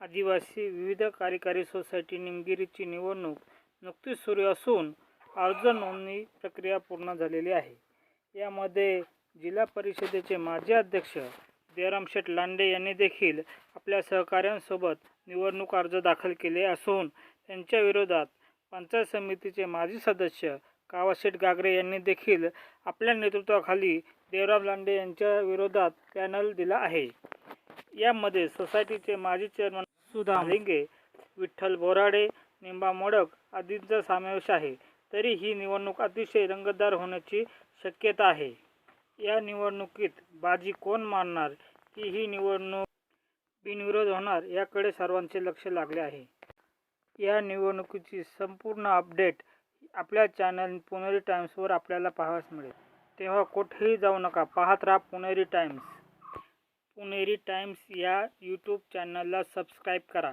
आदिवासी विविध कार्यकारी सोसायटी निमगिरीची निवडणूक नुकतीच सुरू असून अर्ज नोंदणी प्रक्रिया पूर्ण झालेली आहे. यामध्ये जिल्हा परिषदेचे माजी अध्यक्ष देवराम शेठ लांडे यांनी देखील आपल्या सहकाऱ्यांसोबत निवडणूक अर्ज दाखल केले असून त्यांच्या विरोधात पंचायत समितीचे माजी सदस्य कावाशेठ गागरे यांनी देखील आपल्या नेतृत्वाखाली देवराम लांडे यांच्या विरोधात पॅनल दिला आहे. यामध्ये सोसायटीचे माजी चेअरमन सुधा लिंगे विठ्ठल बोराडे निंबा मोडक आदींचा समावेश आहे. तरी ही निवडणूक अतिशय रंगतदार होण्याची शक्यता आहे. या निवडणुकीत बाजी कोण मारणार? की ही निवडणूक बिनविरोध होणार? याकडे सर्वांचे लक्ष लागले आहे. या निवडणुकीची संपूर्ण अपडेट आपल्या चॅनल पुणेरी टाईम्सवर आपल्याला पाहावयास मिळेल. तेव्हा कुठेही जाऊ नका. पाहत राहा पुणेरी टाईम्स पुणेरी टाइम्स या यूट्यूब चॅनलला सबस्क्राईब करा.